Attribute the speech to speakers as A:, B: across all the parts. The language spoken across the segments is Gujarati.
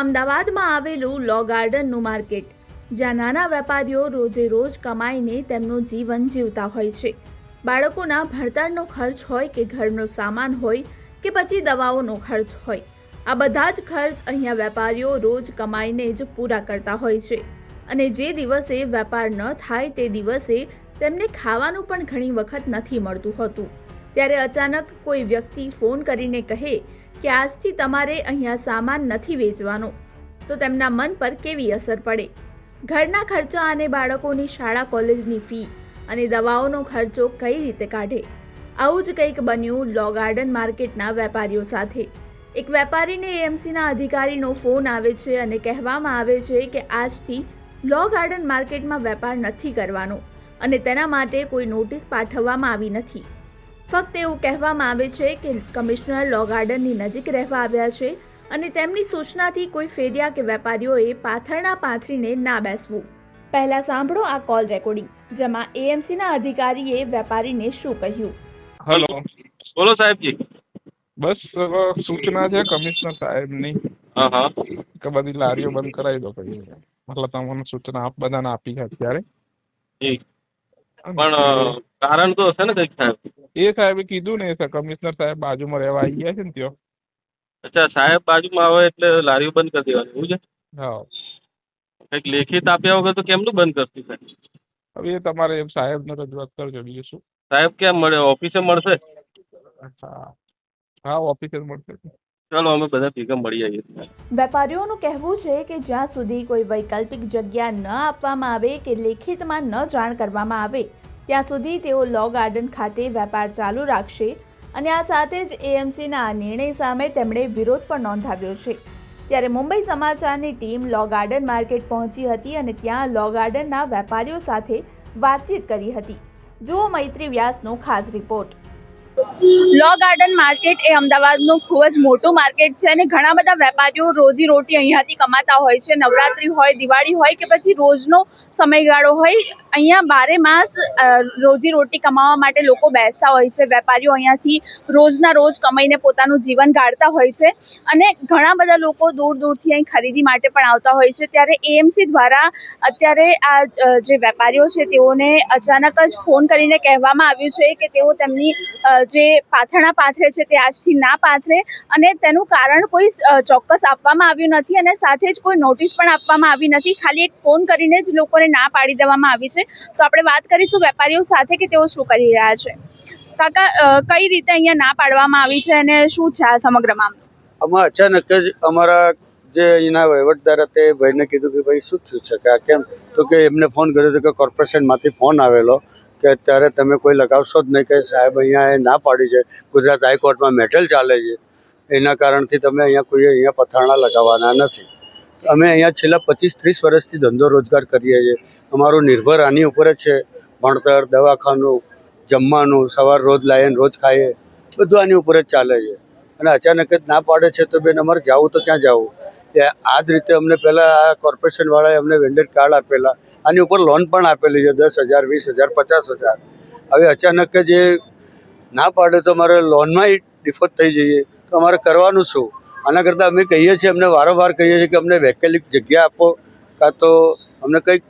A: અમદાવાદમાં આવેલું લો ગાર્ડનનું માર્કેટ, જ્યાં નાના વેપારીઓ રોજે રોજ કમાઈને તેમનું જીવન જીવતા હોય છે. બાળકોના ભણતરનો ખર્ચ હોય કે ઘરનો સામાન હોય કે પછી દવાઓનો ખર્ચ હોય, આ બધા જ ખર્ચ અહીંયા વેપારીઓ રોજ કમાઈને જ પૂરા કરતા હોય છે. અને જે દિવસે વેપાર ન થાય તે દિવસે તેમને ખાવાનું પણ ઘણી વખત નથી મળતું હોતું. ત્યારે અચાનક કોઈ વ્યક્તિ ફોન કરીને કહે કે આજથી તમારે અહીંયા સામાન નથી વેચવાનો. તો તેમના મન પર કેવી અસર પડે? ઘરના ખર્ચા અને બાળકોની શાળા કોલેજની ફી અને દવાઓનો ખર્ચો કઈ રીતે કાઢે? આવું જ કંઈક બન્યું લો ગાર્ડન માર્કેટના વેપારીઓ સાથે. એક વેપારીને એએમસીના અધિકારીનો ફોન આવે છે અને કહેવામાં આવે છે કે આજથી લો ગાર્ડન માર્કેટમાં વેપાર નથી કરવાનો અને તેના માટે કોઈ નોટિસ પાઠવવામાં આવી નથી. ફક્ત એવું કહેવામાં આવે છે કે કમિશનર લો ગાર્ડનની નજીક રહેવા આવ્યા છે અને તેમની સૂચનાથી કોઈ ફેરિયા કે વેપારીઓએ પાથરણા પાથરીને ના બેસવું. પહેલા સાંભળો આ કોલ રેકોર્ડિંગ જેમાં એએમસીના અધિકારીએ વેપારીને શું કહ્યું.
B: હલો
C: બોલો સાહેબજી.
B: બસ સૂચના છે કમિશનર સાહેબની.
C: હા હા.
B: કે બધી લારીઓ બંધ કરાવી દો કઈ મતલબ તમને સૂચના આપ બધાને આપી છે અત્યારે.
C: પણ કારણ તો હશે ને કંઈક સાહેબ?
B: એ સાહેબે કીધું ને કમિશનર સાહેબ બાજુમાં રહેવા આવી ગયા છે ને ત્યાં.
C: અચ્છા સાહેબ બાજુમાં આવે એટલે લારીઓ બંધ કરી દેવાની એવું છે?
B: હા.
C: કંઈક લેખિત આપ્યા વગર તો કેમનું બંધ કરતી સાહેબ?
B: હવે એ તમારે સાહેબને રજૂઆત કરજો બીજું શું?
C: સાહેબ કેમ મળે? ઓફિસે મળશે?
B: હા. હા ઓફિસે મળશે.
C: ચાલો અમે બધા ભેગા મળી આવીએ.
A: વેપારીઓનું કહેવું છે કે જ્યાં સુધી કોઈ વૈકલ્પિક જગ્યા ન આપવામાં આવે કે લેખિતમાં ન જાણ કરવામાં આવે ત્યાં સુધી તેઓ લો ગાર્ડન ખાતે વેપાર ચાલુ રાખશે અને આ સાથે જ એએમસીના આ નિર્ણય સામે તેમણે વિરોધ પણ નોંધાવ્યો છે. ત્યારે મુંબઈ સમાચારની ટીમ લો ગાર્ડન માર્કેટ પહોંચી હતી અને ત્યાં લો ગાર્ડનના વેપારીઓ સાથે વાતચીત કરી હતી. જુઓ મૈત્રી વ્યાસનો ખાસ રિપોર્ટ. લો ગાર્ડન માર્કેટ એ અમદાવાદનું ખૂબ જ મોટું માર્કેટ છે અને ઘણા બધા વેપારીઓ રોજી રોટી અહીંયાથી કમાતા હોય છે. નવરાત્રી હોય, દિવાળી હોય કે પછી રોજનો સમયગાળો હોય, અહીંયા બારે માસ રોજી રોટી કમાવા માટે લોકો બેસતા હોય છે. વેપારીઓ અહીંયાથી રોજના રોજ કમાઈને પોતાનું જીવન ગાળતા હોય છે અને ઘણા બધા લોકો દૂર દૂરથી અહીં ખરીદી માટે પણ આવતા હોય છે. ત્યારે એએમસી દ્વારા અત્યારે આ જે વેપારીઓ છે તેઓને અચાનક જ ફોન કરીને કહેવામાં આવ્યું છે કે તેઓ તેમની જે પાથરણા પાથરે છે તે આજથી ના પાથરે અને તેનું કારણ કોઈ ચોક્કસ આપવામાં આવ્યું નથી અને સાથે જ કોઈ નોટિસ પણ આપવામાં આવી નથી. ખાલી એક ફોન કરીને જ લોકોને ના પાડી દેવામાં આવી છે. તો આપણે વાત કરીશું વેપારીઓ સાથે કે તેઓ શું કરી રહ્યા છે? કાકા કઈ રીતે અહીંયા ના પાડવામાં આવી છે અને શું છે આ સમગ્ર મામલો?
D: આમાં અચાનક જ અમારા જે અહીંના વહીવટદાર હતા એ ભાઈને કીધું કે ભાઈ શું થયું છે? કે આ કેમ? તો કે એમને ફોન કર્યો હતો કે કોર્પોરેશનમાંથી ફોન આવેલો. કે અત્યારે તમે કોઈ લગાવશો જ નહીં કે સાહેબ અહીંયા એ ના પાડી છે. ગુજરાત હાઈકોર્ટમાં મેટલ ચાલે છે. એના કારણથી તમે અહીંયા કોઈ અહીંયા પથારણા લગાવવાના નથી. અમે અહીંયા છેલ્લા પચીસ ત્રીસ વર્ષથી ધંધો રોજગાર કરીએ છીએ. અમારું નિર્ભર આની ઉપર જ છે. ભણતર, દવાખાનું, જમવાનું, સવાર રોજ લાવીને રોજ ખાઈએ. બધું આની ઉપર જ ચાલે છે. અને અચાનક જ ના પાડે છે તો બેન અમારે જવું તો ક્યાં જવું? આ જ રીતે અમને પહેલાં આ કોર્પોરેશનવાળાએ અમને વેન્ડર કાર્ડ આપેલા. આની ઉપર લોન પણ આપેલી છે, દસ હજાર, વીસ હજાર, પચાસ હજાર. હવે અચાનક જે ના પાડે તો અમારે લોનમાં ડિફોલ્ટ થઈ જઈએ. તો અમારે કરવાનું શું? આના કરતાં અમે કહીએ છીએ, અમને વારંવાર કહીએ છીએ કે અમને વૈકલ્પિક જગ્યા આપો, કાં તો અમને કંઈક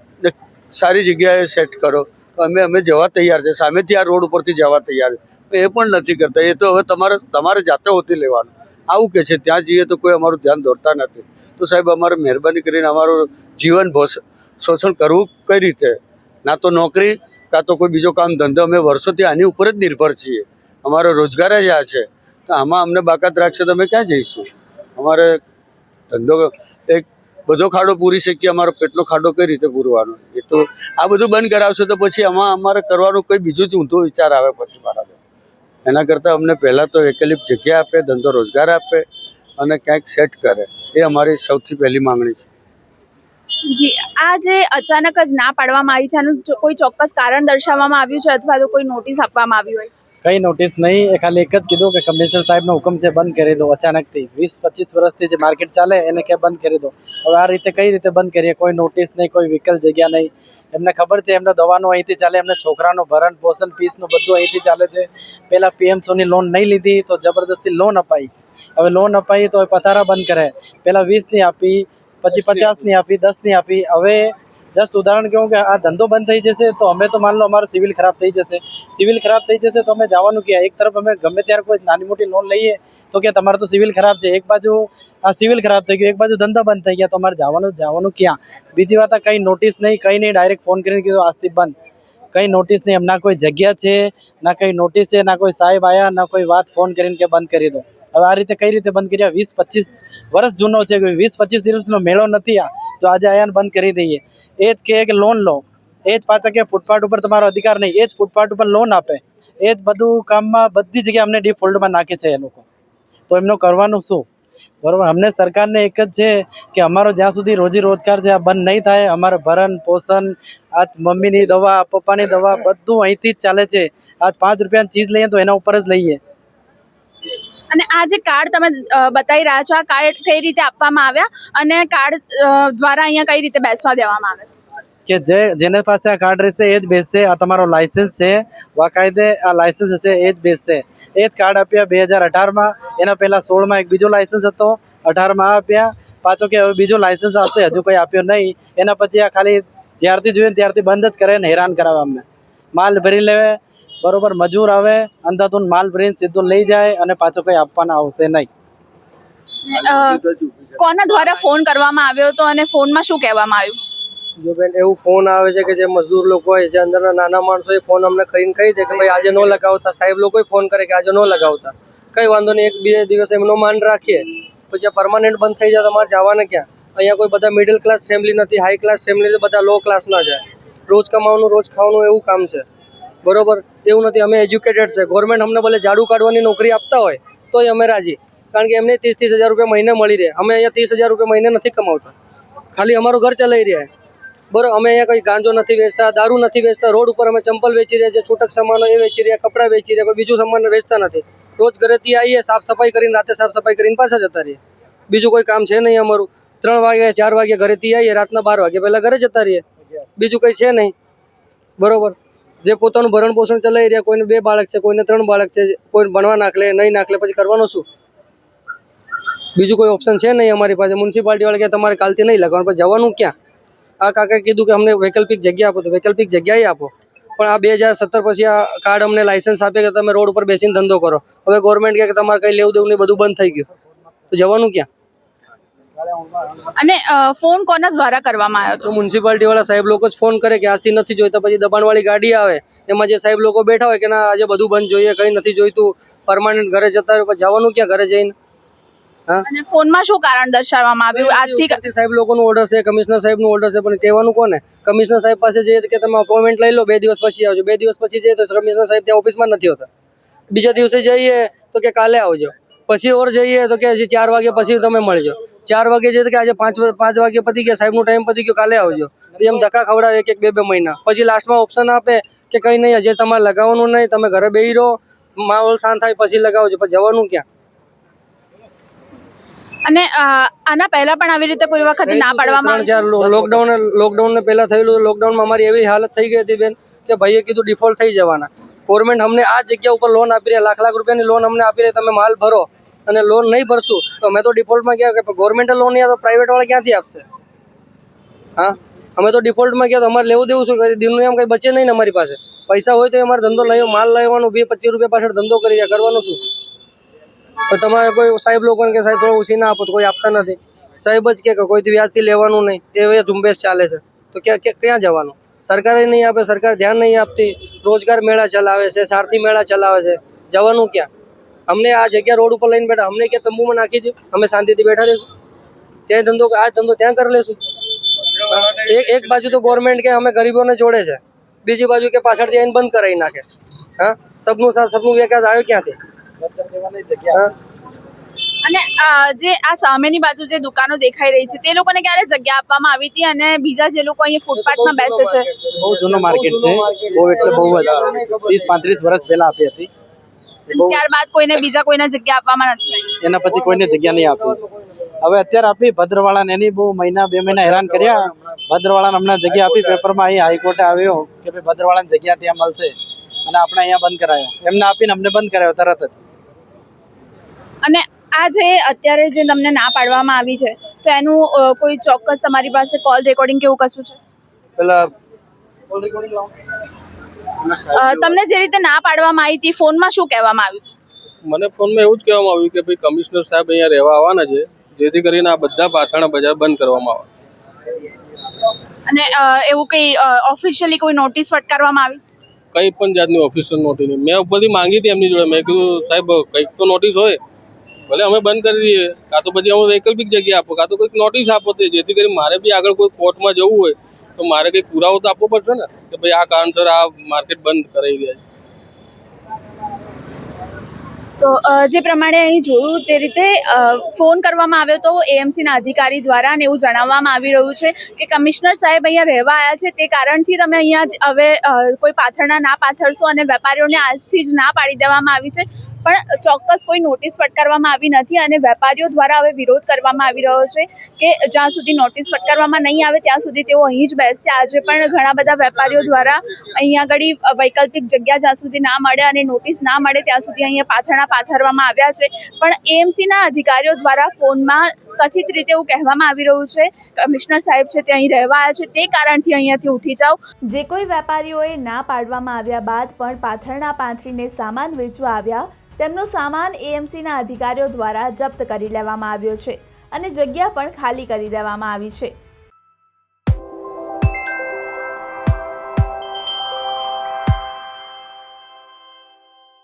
D: સારી જગ્યાએ સેટ કરો. તો અમે અમે જવા તૈયાર છે. સામેથી આ રોડ ઉપરથી જવા તૈયાર છે. એ પણ નથી કરતા. એ તો હવે તમારે તમારે જાતે હોતી લેવાનું. આવું કે છે. ત્યાં જઈએ તો કોઈ અમારું ધ્યાન દોરતા નથી. તો સાહેબ, અમારે મહેરબાની કરીને અમારું જીવન ભોષ- શોષણ કરવું કઈ રીતે? ના તો નોકરી, કાં તો કોઈ બીજો કામ ધંધો. અમે વર્ષોથી આની ઉપર જ નિર્ભર છીએ. અમારો રોજગાર જ આ છે. તો આમાં અમને બાકાત રાખશે તો અમે ક્યાં જઈશું? અમારે ધંધો એક, બધો ખાડો પૂરી શકીએ, અમારો પેટનો ખાડો કઈ રીતે પૂરવાનો? એ તો આ બધું બંધ કરાવશે તો પછી આમાં અમારે કરવાનું કોઈ બીજું જ ઊંધો વિચાર આવે પછી મારા એના કરતાં અમને પહેલાં તો વૈકલ્પિક જગ્યા આપે, ધંધો રોજગાર આપે અને ક્યાંક સેટ કરે. એ અમારી સૌથી પહેલી માંગણી છે.
A: જી, આ જે અચાનક જ ના પાડવામાં આવી છે, આનું કોઈ ચોક્કસ કારણ દર્શાવવામાં આવ્યું છે અથવા તો કોઈ નોટિસ આપવામાં આવી હોય?
E: કઈ નોટિસ નહીં, એ ખાલી એક જ કીધું કે કમિશનર સાહેબનો હુકમ છે, બંધ કરી દો અચાનકથી વીસ, પચીસ વર્ષથી જે માર્કેટ ચાલે, એને કે બંધ કરી દો. હવે આ રીતે કઈ રીતે બંધ કરીએ? કોઈ નોટિસ નહીં, કોઈ વિકલ જગ્યા નહીં. એમને ખબર છે, એમને દવાનું અહીંથી ચાલે, એમને છોકરાનું ભરણ પોષણ, ફીસનું બધું અહીંથી ચાલે છે. પહેલાં પીએમ સોની લોન નહીં લીધી તો જબરદસ્તી લોન અપાઈ. હવે લોન અપાઈ તો પથારા બંધ કરે. પહેલાં વીસ નહીં આપી પછી પચાસની આપી, દસની આપી. હવે જસ્ટ ઉદાહરણ કહું કે આ ધંધો બંધ થઈ જશે તો અમે તો માન લો અમારો સિવિલ ખરાબ થઈ જશે. સિવિલ ખરાબ થઈ જશે તો અમે જવાનું ક્યાં? એક તરફ અમે ગમે ત્યારે કોઈ નાની મોટી લોન લઈએ તો કે તમારે તો સિવિલ ખરાબ છે. એક બાજુ આ સિવિલ ખરાબ થઈ ગયું, એક બાજુ ધંધા બંધ થઈ ગયા તો અમારે જવાનું જવાનું ક્યાં? બીજી વાત આ કંઈ નોટિસ નહીં, કંઈ નહીં ડાયરેક્ટ ફોન કરીને કીધું, આજથી બંધ. કંઈ નોટિસ નહીં એમ ના કોઈ જગ્યા છે, ના કંઈ નોટિસ છે, ના કોઈ સાહેબ આવ્યા ના કોઈ વાત ફોન કરીને કે બંધ કરી દો. હવે આ રીતે કઈ રીતે બંધ કર્યા વીસ, પચીસ વર્ષ જૂનો છે વીસ, પચીસ દિવસનો મેળો નથી આ. તો આજે આયાને બંધ કરી દઈએ. એ જ કહે કે લોન લો. એ જ પાછા કે ફૂટપાથ ઉપર તમારો અધિકાર નહીં. એ જ ફૂટપાથ ઉપર લોન આપે. એ જ બધું કામમાં બધી જગ્યાએ અમને ડિફોલ્ટમાં નાખે છે એ લોકો. તો એમનું કરવાનું શું? બરોબર. અમને સરકારને એક જ છે કે અમારો જ્યાં સુધી રોજી રોજગાર છે, આ બંધ નહીં થાય. અમારે ભરણ, પોષણ આજ મમ્મીની દવા, પપ્પાની દવા બધું અહીંથી જ ચાલે છે. આજ પાંચ રૂપિયાની ચીજ લઈએ તો એના ઉપર જ લઈએ.
A: અને આ જે કાર્ડ તમે બતાવી રહ્યા છો, આ કાર્ડ કઈ રીતે આપવામાં આવ્યા અને કાર્ડ દ્વારા અહીંયા કઈ રીતે બેસવા દેવામાં આવે છે?
E: કે જે, જેને પાસે આ કાર્ડ રહેશે, એ જ બેસશે, આ તમારો લાયસન્સ છે, વાકાયદે આ લાયસન્સ હશે, એ જ બેસશે. એ જ કાર્ડ આપ્યા બે હજાર અઢારમાં, એના પહેલાં સોળમાં એક બીજો લાયસન્સ હતો, અઢારમાં આપ્યા, પાછો કે હવે બીજો લાયસન્સ આવશે, હજુ કંઈ આપ્યો નહીં. એના પછી આ ખાલી જ્યારથી જોઈએ ત્યારથી બંધ જ કરે ને હેરાન કરાવે અમને. માલ ભરી લેવે બરોબર મજૂર આવે અંધાધૂન માલ ભરીને સીધું લઈ જાય અને પાછો કંઈ આપવાના આવશે નહીં.
A: કોના દ્વારા ફોન કરવામાં આવ્યો હતો અને ફોનમાં શું કહેવામાં આવ્યું?
F: જો બેન એવું ફોન આવે છે કે જે મજદૂર લોકો હોય જે અંદરના નાના માણસો એ ફોન અમને કરીને કહી દે કે ભાઈ આજે ન લગાવતા. સાહેબ લોકોએ ફોન કરે કે આજે ન લગાવતા. કઈ વાંધો નહીં એક બે દિવસ એમનો માન રાખીએ. પછી આ પરમાનન્ટ બંધ થઈ જાય તમારે જવાને ક્યાં? અહીંયા કોઈ બધા મિડલ ક્લાસ ફેમિલી નથી હાઈ ક્લાસ ફેમિલી બધા લો ક્લાસના છે રોજ કમાવાનું રોજ ખાવાનું એવું કામ છે. બરોબર? એવું નથી, અમે એજ્યુકેટેડ છે. ગવર્મેન્ટ અમને ભલે ઝાડુ કાઢવાની નોકરી આપતા હોય, તોય અમે રાજી. કારણ કે એમને ત્રીસ ત્રીસ હજાર રૂપિયા મહિને મળી રહે. અમે અહીંયા ત્રીસ હજાર રૂપિયા મહિને નથી કમાવતા. ખાલી અમારું ઘર ચલાવી રહ્યા બરાબર, અમે અહીંયા કોઈ ગાંજો નથી વેચતા, દારૂ નથી વેચતા, રોડ ઉપર અમે ચંપલ વેચી રહ્યા છે છૂટક સામાનો એ વેચી રહ્યા, કપડાં વેચી રહ્યા, કોઈ બીજું સામાન વેચતા નથી. રોજ ઘરેથી આવીએ, સાફ સફાઈ કરીને, રાતે સાફ સફાઈ કરીને પાછા જતા રહીએ. બીજું કોઈ કામ છે નહીં અમારું. ત્રણ વાગે, ચાર વાગે ઘરેથી આવીએ, રાતના બાર વાગે પહેલાં ઘરે જતા રહીએ. બીજું કંઈ છે નહીં. બરોબર? જે પોતાનું ભરણ પોષણ ચલાવી રહ્યા, કોઈને બે બાળક છે, કોઈને ત્રણ બાળક છે, કોઈ ભણવા નાખલે, નહીં નાખલે, પછી કરવાનું શું? બીજું કોઈ ઓપ્શન છે નહીં અમારી પાસે? મ્યુનિસિપાલિટી વાળા કે તમારે કાલથી નહીં લગાવવાનું, પણ જવાનું ક્યાં? આ કાકાએ કીધું કે, અમને વૈકલ્પિક જગ્યા આપો, તો વૈકલ્પિક જગ્યાએ આપો. પણ આ બે હજાર સત્તર પછી આ કાર્ડ અમને લાઇસન્સ આપે કે તમે રોડ ઉપર બેસીને ધંધો કરો. હવે ગવર્મેન્ટ કહે કે, તમારે કંઈ લેવું દેવું નહીં, બધું બંધ થઈ ગયું. તો જવાનું ક્યાં?
A: અને ફોન કોના દ્વારા કરવામાં આવ્યો હતો?
F: તો મ્યુનિસિપાલિટી વાળા સાહેબ લોકો જ ફોન કરે કે આજથી નથી જોઈતા પછી દબાણવાળી ગાડી આવે એમાં જે સાહેબ લોકો બેઠા હોય કે ના આજે બધું બંધ જોઈએ કંઈ નથી જોઈતું પરમાનન્ટ ઘરે જતા હોય જવાનું ક્યાં ઘરે જઈને?
A: અને ફોનમાં શું કારણ દર્શાવવામાં આવ્યું? આજથી
F: સાહેબ લોકોનું ઓર્ડર છે કમિશનર સાહેબનું ઓર્ડર છે પણ કહેવાનું કોને? કમિશનર સાહેબ પાસે જઈએ કે તમે અપોઇન્ટમેન્ટ લઈ લો બે દિવસ પછી આવજો. બે દિવસ પછી જઈએ તો કમિશનર સાહેબ ત્યાં ઓફિસમાં નથી હોતા. બીજા દિવસે જઈએ તો કે કાલે આવજો. પછી ઓર જઈએ તો કે હજી ચાર વાગે પછી તમે મળજો. ચાર વાગે છે કે આજે પાંચ પાંચ વાગે પતી ગયા સાહેબનો ટાઈમ પતી ગયો કાલે આવજો. એમ ધક્કા ખવડાવે એક એક બે બે મહિના. પછી લાસ્ટમાં ઓપ્શન આપે કે કંઈ નહીં હજી તમારે લગાવવાનું નહીં તમે ઘરે બેહી રહો માહોલ શાંત થાય પછી લગાવજો પછી જવાનું ક્યાં?
A: અને આના પહેલા પણ આવી રીતે કોઈ વખત ના પાડવામાં
F: ચાર લોકડાઉન લોકડાઉન ને પહેલા થયેલું લોકડાઉનમાં અમારી એવી હાલત થઈ ગઈ હતી બેન કે ભાઈએ કીધું ડિફોલ્ટ થઈ જવાના. ગવર્મેન્ટ અમને આ જગ્યા ઉપર લોન આપી રહ્યા લાખ લાખ રૂપિયાની લોન અમને આપી રહી તમે માલ ભરો. અને લોન નહીં ભરશું, તો અમે તો ડિફોલ્ટમાં ગયા કે ગવર્મેન્ટે લોન નહીં તો પ્રાઇવેટવાળા ક્યાંથી આપશે? હા? અમે તો ડિફોલ્ટમાં ગયા તો અમારે લેવું દેવું શું? દિનનું એમ કંઈ બચે નહીં અમારી પાસે. પૈસા હોય તો અમારે ધંધો લઈ માલ લેવાનું બે પચીસ રૂપિયા પાછળ ધંધો કરી રહ્યા, કરવાનું શું? તો તમારે કોઈ સાહેબ લોકોને કે સાહેબ થોડો ઉછી ના આપો, તો કોઈ આપતા નથી. સાહેબ જ કે કોઈથી વ્યાજથી લેવાનું નહીં એ ઝુંબેશ ચાલે છે. તો ક્યાં- ક્યાં જવાનું? સરકારે નહીં આપે, સરકાર ધ્યાન નહીં આપતી. રોજગાર મેળા ચલાવે છે, સારથી મેળા ચલાવે છે. જવાનું ક્યાં? અમને આ જગ્યા રોડ ઉપર લઈને બેઠા. અમને કે તંબુમાં નાખી દો અમે શાંતિથી બેઠા રહીશું. ત્યાં ધંધો આ ધંધો ત્યાં કરી લેશું. એક એક બાજુ તો ગવર્મેન્ટ કે અમે ગરીબોને જોડે છે. બીજી બાજુ કે પાછળથી આવીને બંધ કરાવી નાખે. હા? સબનું સાથ સબનું વિકાસ આવ્યો ક્યાંથી?
A: અને જે આ સામેની બાજુ જે દુકાનો દેખાઈ રહી છે તે લોકોને ક્યારે જગ્યા આપવામાં આવી હતી અને બીજા જે લોકો અહીંયા ફૂટપાથમાં બેસે છે?
E: બહુ જૂનો માર્કેટ છે. બહુ એટલે બહુ જ ત્રીસ પાંત્રીસ વર્ષ પહેલા આપી હતી.
G: ત્યારબાદ કોઈને બીજા કોઈને જગ્યા આપવામાં નથી
E: એના પછી કોઈને જગ્યા નહીં આપી. હવે અત્યારે આપી ભદ્રવાળાને એની બહુ મહિના બે મહિના હેરાન કર્યા. ભદ્રવાળાને હમણાં જગ્યા આપી પેપરમાં અહીં હાઈકોર્ટે આવ્યો કે ભાઈ ભદ્રવાળાને જગ્યા ત્યાં મળશે. અને આપણે અહીંયા બંધ કરાયો. એમને આપીને અમને બંધ કરાયો તરત જ.
G: અને આ જે અત્યારે જે તમને ના પાડવામાં આવી છે તો એનું કોઈ ચોક્કસ તમારી પાસે કોલ રેકોર્ડિંગ કેવું કશું છે?
D: પેલા
G: અ, તમને જે રીતે ના પાડવામાં આવી હતી ફોનમાં શું કહેવામાં આવ્યું?
C: મને ફોનમાં એવું જ કહેવામાં આવ્યું કે ભાઈ કમિશનર સાહેબ અહીંયા રહેવા આવવાના છે જેથી કરીને આ બધા પાથાણા બજાર બંધ કરવામાં આવે.
G: અને એવું કંઈ ઓફિશિયલી કોઈ નોટિસ ફટકારવામાં આવી?
C: કંઈ પણ જાતની ઓફિશિયલ નોટિસ નહીં. મેં ઉપરથી માંગી હતી એમની જોડે. મેં કીધું સાહેબ કંઈક તો નોટિસ હોય. ભલે અમે બંધ કરી દઈએ કાં તો પછી અમે વૈકલ્પિક જગ્યા આપો કાં તો કંઈક નોટિસ આપો તે જેથી કરી મારે બી આગળ કોઈ કોર્ટમાં જવું હોય તો મારે કંઈક પુરાવો તો આપવો પડશે ને? કે ભાઈ આ કારણસર આ માર્કેટ બંધ કરાવી ગયા છે
G: તો જે પ્રમાણે અહીં જોયું તે રીતે ફોન કરવામાં આવ્યો તો એએમસીના અધિકારી દ્વારા અને એવું જણાવવામાં આવી રહ્યું છે કે કમિશનર સાહેબ અહીંયા રહેવા આવ્યા છે. તે કારણથી તમે અહીંયા હવે કોઈ પાથરણા ના પાથરશો અને વેપારીઓને આજથી જ ના પાડી દેવામાં આવી છે. પણ ચોક્કસ કોઈ નોટિસ ફટકારવામાં આવી નથી અને વેપારીઓ દ્વારા હવે વિરોધ કરવામાં આવી રહ્યો છે કે જ્યાં સુધી નોટિસ ફટકારવામાં નહીં આવે ત્યાં સુધી તેઓ અહીં જ બેસશે. આજે પણ ઘણા બધા વેપારીઓ દ્વારા અહીંયા આગળ વૈકલ્પિક જગ્યા જ્યાં સુધી ના મળે અને નોટિસ ના મળે ત્યાં સુધી અહીંયા પાથરણા પાથરવામાં આવ્યા છે. પણ એએમસીના અધિકારીઓ દ્વારા ફોનમાં કથિત રીતે એવું કહેવામાં આવી રહ્યું છે. કમિશનર સાહેબ છે તે અહીં રહેવા આવ્યા છે. તે કારણથી અહીંયાથી ઉઠી જાઓ.
A: જે કોઈ વેપારીઓએ ના પાડવામાં આવ્યા બાદ પણ પાથરણા પાંથરીને સામાન વેચવા આવ્યા, તેમનો સામાન એએમસીના અધિકારીઓ દ્વારા જપ્ત કરી લેવામાં આવ્યો છે અને જગ્યા પણ ખાલી કરી દેવામાં આવી છે.